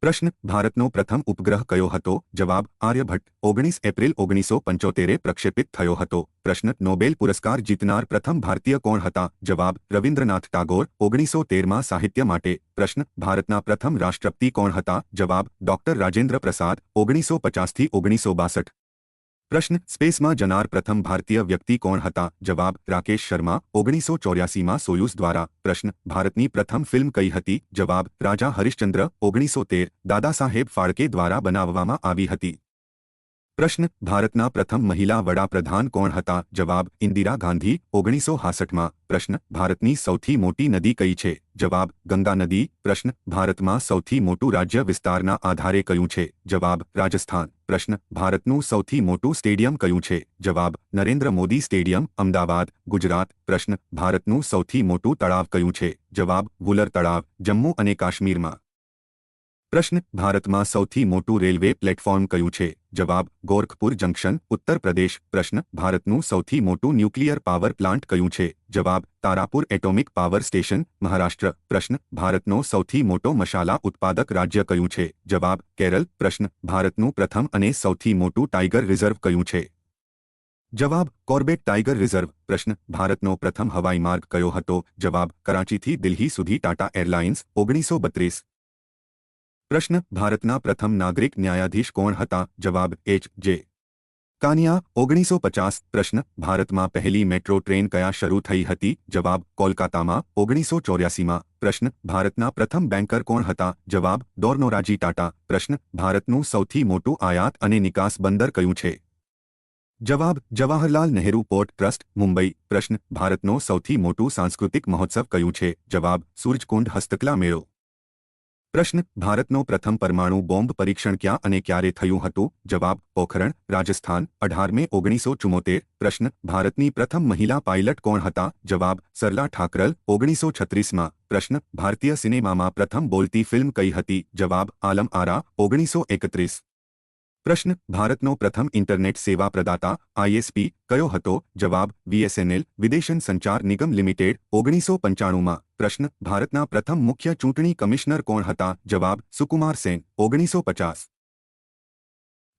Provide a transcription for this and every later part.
પ્રશ્ન, ભારતનો પ્રથમ ઉપગ્રહ કયો હતો? જવાબ, આર્યભટ્ટ, ઓગણીસ એપ્રિલ ઓગણીસો પંચોતેરે પ્રક્ષેપિત થયો હતો. પ્રશ્ન, નોબેલ પુરસ્કાર જીતનાર પ્રથમ ભારતીય કોણ હતા? જવાબ, રવિન્દ્રનાથ ટાગોર, ઓગણીસો તેરમાં સાહિત્ય માટે. પ્રશ્ન, ભારતના પ્રથમ રાષ્ટ્રપતિ કોણ હતા? જવાબ, ડોક્ટર રાજેન્દ્ર પ્રસાદ, ઓગણીસો પચાસથી ઓગણીસો બાસઠ. પ્રશ્ન, સ્પેસમાં જનાર પ્રથમ ભારતીય વ્યક્તિ કોણ હતા? જવાબ, રાકેશ શર્મા, ઓગણીસો ચોર્યાસીમાં સોયુઝ દ્વારા. પ્રશ્ન, ભારતની પ્રથમ ફિલ્મ કઈ હતી? જવાબ, રાજા હરિશ્ચંદ્ર, ઓગણીસો તેર દાદા સાહેબ ફાળકે દ્વારા બનાવવામાં આવી હતી. પ્રશ્ન, ભારતના પ્રથમ મહિલા વડાપ્રધાન કોણ હતા? જવાબ, ઇન્દિરા ગાંધી, ઓગણીસો હાસઠમાં. પ્રશ્ન, ભારતની સૌથી મોટી નદી કઈ છે? જવાબ, ગંગા નદી. પ્રશ્ન, ભારતમાં સૌથી મોટું રાજ્ય વિસ્તારના આધારે કયું છે? જવાબ, રાજસ્થાન. પ્રશ્ન, ભારતનું સૌથી મોટું સ્ટેડિયમ કયું છે? જવાબ, નરેન્દ્ર મોદી સ્ટેડિયમ, અમદાવાદ, ગુજરાત. પ્રશ્ન, ભારતનું સૌથી મોટું તળાવ કયું છે? જવાબ વુલર તળાવ, જમ્મુ અને કાશ્મીરમાં. પ્રશ્ન, ભારતમાં સૌથી મોટું રેલવે પ્લેટફોર્મ કયું છે? જવાબ, ગોરખપુર જંકશન, ઉત્તર પ્રદેશ. પ્રશ્ન, ભારતનું સૌથી મોટું ન્યુક્લિયર પાવર પ્લાન્ટ કયું છે? જવાબ, Tarapur atomic power station, Maharashtra. પ્રશ્ન, ભારતનો સૌથી મોટો મસાલા ઉત્પાદક રાજ્ય કયું છે? જવાબ, કેરળ. પ્રશ્ન, ભારતનું પ્રથમ અને સૌથી મોટું ટાઇગર રિઝર્વ કયું છે? જવાબ, કોર્બેટ ટાઇગર રિઝર્વ. પ્રશ્ન, ભારતનો પ્રથમ હવાઈ માર્ગ કયો હતો? જવાબ, કરાંચીથી દિલ્હી સુધી ટાટા એરલાઇન્સ, ઓગણીસો બત્રીસ. પ્રશ્ન, ભારતના પ્રથમ નાગરિક ન્યાયાધીશ કોણ હતા? જવાબ, એચ, જે. કાનિયા ઓગણીસો પચાસ પ્રશ્ન, ભારતમાં પહેલી મેટ્રો ટ્રેન કયા શરૂ થઈ હતી? જવાબ, કોલકાતામાં ઓગણીસો ચોર્યાસીમાં પ્રશ્ન, ભારતના પ્રથમ બેન્કર કોણ હતા? જવાબ ડોર્નોરાજી ટાટા. પ્રશ્ન, ભારતનું સૌથી મોટું આયાત અને નિકાસ બંદર કયું છે? જવાબ, જવાહરલાલ નહેરુ પોર્ટ ટ્રસ્ટ, મુંબઈ. પ્રશ્ન, ભારતનો સૌથી મોટું સાંસ્કૃતિક મહોત્સવ કયું છે? જવાબ, સૂરજકુંડ હસ્તકલા મેળો. પ્રશ્ન, ભારતનો પ્રથમ પરમાણુ બોમ્બ પરીક્ષણ ક્યાં અને ક્યારે થયું હતું? જવાબ, પોખરણ, રાજસ્થાન, અઢાર મે ઓગણીસો ચુમ્મોતેર પ્રશ્ન, ભારતની પ્રથમ મહિલા પાયલટ કોણ હતા? જવાબ, સરલા ઠાકરલ, ઓગણીસો છત્રીસમાં પ્રશ્ન, ભારતીય સિનેમામાં પ્રથમ બોલતી ફિલ્મ કઈ હતી? જવાબ, આલમ આરા, ઓગણીસો એકત્રીસ. પ્રશ્ન, ભારતનો પ્રથમ ઇન્ટરનેટ સેવા પ્રદાતા આઈએસપી કયો હતો? જવાબ વીએસએનએલ વિદેશન સંચાર નિગમ લિમિટેડ, ઓગણીસો પંચાણુંમાં. પ્રશ્ન, ભારતના પ્રથમ મુખ્ય ચૂંટણી કમિશનર કોણ હતા? જવાબ, સુકુમાર સેન, ઓગણીસો પચાસ.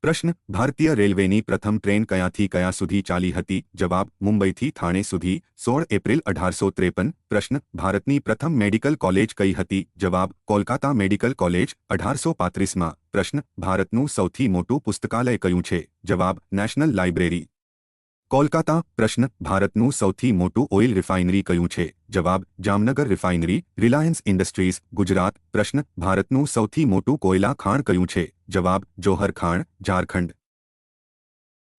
પ્રશ્ન, ભારતીય રેલવેની પ્રથમ ટ્રેન કયાથી કયા સુધી ચાલી હતી? જવાબ, મુંબઈથી થાણે સુધી. સોળ એપ્રિલ અઢારસો ત્રેપન, પ્રશ્ન, ભારતની પ્રથમ મેડિકલ કોલેજ કઈ હતી? જવાબ, કોલકાતા મેડિકલ કોલેજ, અઢારસો પાંત્રીસમાં. પ્રશ્ન, ભારતનું સૌથી મોટું પુસ્તકાલય કયું છે? જવાબ, નેશનલ લાઇબ્રેરી. કોલકાતા, પ્રશ્ન, ભારતનું સૌથી મોટું ઓઇલ રિફાઇનરી કયું છે? જવાબ, Jamnagar refinery, Reliance Industries, Gujarat. પ્રશ્ન, ભારતનું સૌથી મોટું કોયલા ખાણ કયું છે? જવાબ, જોહર ખાણ, ઝારખંડ.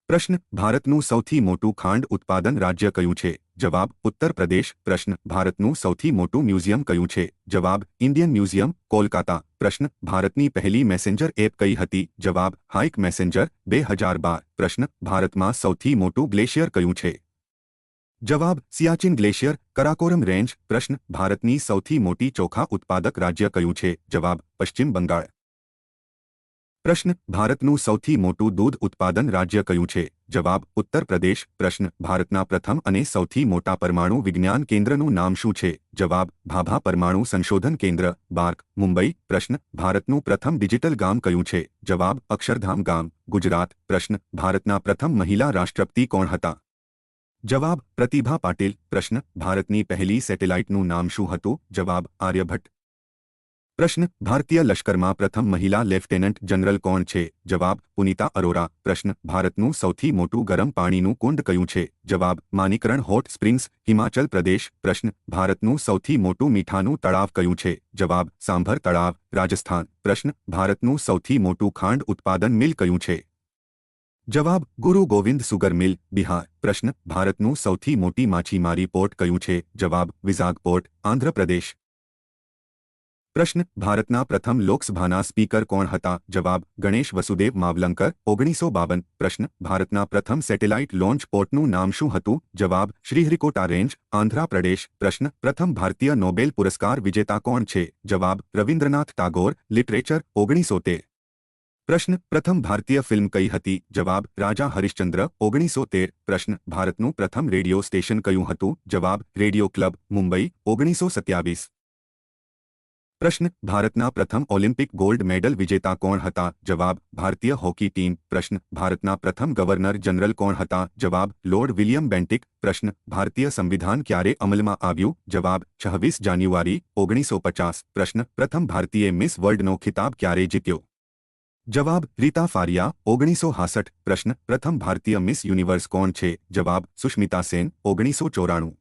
પ્રશ્ન, ભારતનું સૌથી મોટું ખાંડ ઉત્પાદન રાજ્ય કયું છે? જવાબ, ઉત્તર પ્રદેશ. પ્રશ્ન, ભારતનું સૌથી મોટું મ્યુઝિયમ કયું છે? જવાબ, ઇન્ડિયન મ્યુઝિયમ, કોલકાતા. પ્રશ્ન, ભારતની પહેલી મેસેન્જર એપ કઈ હતી? જવાબ, હાઇક મેસેન્જર, બે હજાર બાર. પ્રશ્ન, ભારતમાં સૌથી મોટું ગ્લેશિયર કયું છે? જવાબ, સિયાચિન ગ્લેશિયર, કરાકોરમ રેન્જ. પ્રશ્ન, ભારતની સૌથી મોટી ચોખા ઉત્પાદક રાજ્ય કયું છે? જવાબ, પશ્ચિમ બંગાળ. પ્રશ્ન, ભારતનું સૌથી મોટું દૂધ ઉત્પાદન રાજ્ય કયું છે? જવાબ, ઉત્તર પ્રદેશ. પ્રશ્ન, ભારતના પ્રથમ અને સૌથી મોટા પરમાણુ વિજ્ઞાન કેન્દ્રનું નામ શું છે? જવાબ, ભાભા પરમાણુ સંશોધન કેન્દ્ર, બાર્ક, મુંબઈ. પ્રશ્ન, ભારતનું પ્રથમ ડિજિટલ ગામ કયું છે? જવાબ, અક્ષરધામ ગામ. ગુજરાત. પ્રશ્ન, ભારતના પ્રથમ મહિલા રાષ્ટ્રપતિ કોણ હતા? જવાબ, પ્રતિભા પાટીલ. પ્રશ્ન, ભારતની પહેલી સેટેલાઇટનું નામ શું હતું? જવાબ, આર્યભટ્ટ. પ્રશ્ન, ભારતીય લશ્કરમાં પ્રથમ મહિલા લેફ્ટેનન્ટ જનરલ કોણ છે? જવાબ, પુનિતા અરોરા. પ્રશ્ન, ભારતનું સૌથી મોટું ગરમ પાણીનું કુંડ કયું છે? જવાબ, માનીકરણ હોટ સ્પ્રિંગ્સ, હિમાચલ પ્રદેશ. પ્રશ્ન, ભારતનું સૌથી મોટું મીઠાનું તળાવ કયું છે? જવાબ, સાંભર તળાવ, રાજસ્થાન. પ્રશ્ન, ભારતનું સૌથી મોટું ખાંડ ઉત્પાદન મિલ કયું છે? જવાબ, ગુરુ ગોવિંદ સુગર મિલ, બિહાર. પ્રશ્ન, ભારતનું સૌથી મોટી માછીમારી પોર્ટ કયું છે? જવાબ, વિઝાગ પોર્ટ આંધ્રપ્રદેશ પ્રશ્ન, ભારતના પ્રથમ લોકસભાના સ્પીકર કોણ હતા? જવાબ, ગણેશ વસુદેવ માવલંકર, ઓગણીસો બાવન. પ્રશ્ન, ભારતના પ્રથમ સેટેલાઇટ લોન્ચ પોર્ટનું નામ શું હતું? જવાબ, શ્રીહરિકોટા રેન્જ આંધ્રપ્રદેશ પ્રશ્ન, પ્રથમ ભારતીય નોબેલ પુરસ્કાર વિજેતા કોણ છે? જવાબ, રવિન્દ્રનાથ ટાગોર, લિટરેચર, ઓગણીસો તેર. પ્રશ્ન, પ્રથમ ભારતીય ફિલ્મ કઈ હતી? જવાબ, રાજા હરિશ્ચંદ્ર, ઓગણીસો તેર. પ્રશ્ન, ભારતનું પ્રથમ રેડિયો સ્ટેશન કયું હતું? જવાબ, રેડિયો ક્લબ, મુંબઈ, ઓગણીસો સત્યાવીસ. પ્રશ્ન, ભારતના પ્રથમ ઓલિમ્પિક ગોલ્ડ મેડલ વિજેતા કોણ હતા? જવાબ, ભારતીય હોકી ટીમ. પ્રશ્ન, ભારતના પ્રથમ ગવર્નર જનરલ કોણ હતા? જવાબ, લોર્ડ વિલિયમ બેન્ટિક. પ્રશ્ન, ભારતીય સંવિધાન ક્યારે અમલમાં આવ્યું? જવાબ, છવ્વીસ જાન્યુઆરી, ઓગણીસો પચાસ. પ્રશ્ન, પ્રથમ ભારતીય મિસ વર્લ્ડનો ખિતાબ ક્યારે જીત્યો? જવાબ, રીતા ફારિયા, ઓગણીસો હાસઠ. પ્રશ્ન, પ્રથમ ભારતીય મિસ યુનિવર્સ કોણ છે? જવાબ, સુષ્મિતા સેન, ઓગણીસો ચોરાણું.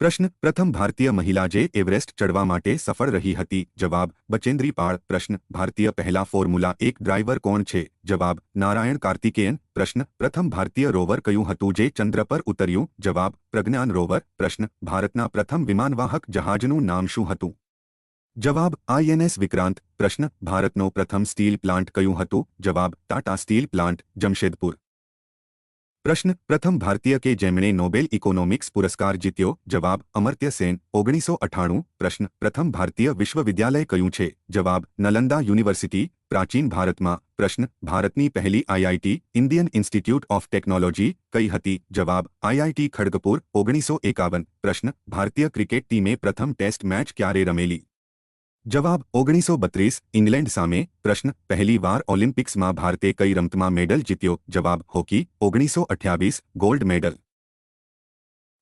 પ્રશ્ન, પ્રથમ ભારતીય મહિલા જે એવરેસ્ટ ચડવા માટે સફળ રહી હતી? જવાબ, બચેન્દ્રી પાળ. પ્રશ્ન, ભારતીય પહેલા ફોર્મ્યુલા એક ડ્રાઈવર કોણ છે? જવાબ, નારાયણ કાર્તિકેયન. પ્રશ્ન, પ્રથમ ભારતીય રોવર કયું હતું જે ચંદ્ર પર ઉતર્યું? જવાબ, પ્રજ્ઞાન રોવર. પ્રશ્ન, ભારતના પ્રથમ વિમાનવાહક જહાજનું નામ શું હતું? જવાબ આઈએનએસ વિક્રાંત. પ્રશ્ન, ભારતનો પ્રથમ સ્ટીલ પ્લાન્ટ કયું હતું? જવાબ, ટાટા સ્ટીલ પ્લાન્ટ, જમશેદપુર. પ્રશ્ન પ્રથમ ભારતીય કે જેમણે નોબેલ ઇકોનોમિક્સ પુરસ્કાર જીત્યો? જવાબ, અમર્ત્ય સેન, ઓગણીસો અઠાણું પ્રશ્ન, પ્રથમ ભારતીય વિશ્વવિદ્યાલય કયું છે? જવાબ, નલંદા યુનિવર્સિટી, પ્રાચીન ભારતમાં. પ્રશ્ન, ભારતની પહેલી IIT Indian Institute of Technology, કઈ હતી? જવાબ આઈઆઈટી ખડગપુર, ઓગણીસો એકાવન. પ્રશ્ન, ભારતીય ક્રિકેટ ટીમે પ્રથમ ટેસ્ટ મેચ ક્યારે રમેલી? જવાબ ઓગણીસો બત્રીસ ઇંગ્લેન્ડ સામે પ્રશ્ન પહેલી વાર ઓલિમ્પિક્સમાં ભારતે કઈ રમતમાં મેડલ જીત્યો જવાબ હોકી ઓગણીસો અઠ્યાવીસ ગોલ્ડ મેડલ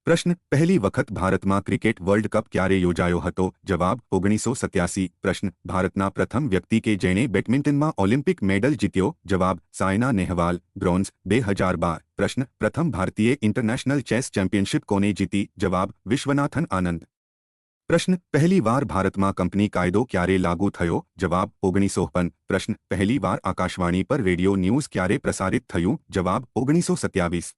પ્રશ્ન પહેલી વખત ભારતમાં ક્રિકેટ વર્લ્ડ કપ ક્યારે યોજાયો હતો જવાબ ઓગણીસો સત્યાસી પ્રશ્ન ભારતના પ્રથમ વ્યક્તિ કે જેણે બેડમિન્ટનમાં ઓલિમ્પિક મેડલ જીત્યો જવાબ સાયના નેહવાલ બ્રોન્ઝ બે હજાર બાર પ્રશ્ન પ્રથમ ભારતીય ઇન્ટરનેશનલ ચેસ ચેમ્પિયનશિપ કોને જીતી જવાબ વિશ્વનાથન આનંદ પ્રશ્ન પહેલી વાર ભારતમાં કંપની કાયદો ક્યારે લાગુ થયો? જવાબ ઓગણીસો પન. પ્રશ્ન પહેલી વાર આકાશવાણી પર રેડિયો ન્યૂઝ ક્યારે પ્રસારિત થયું? જવાબ ઓગણીસો સત્યાવીસ.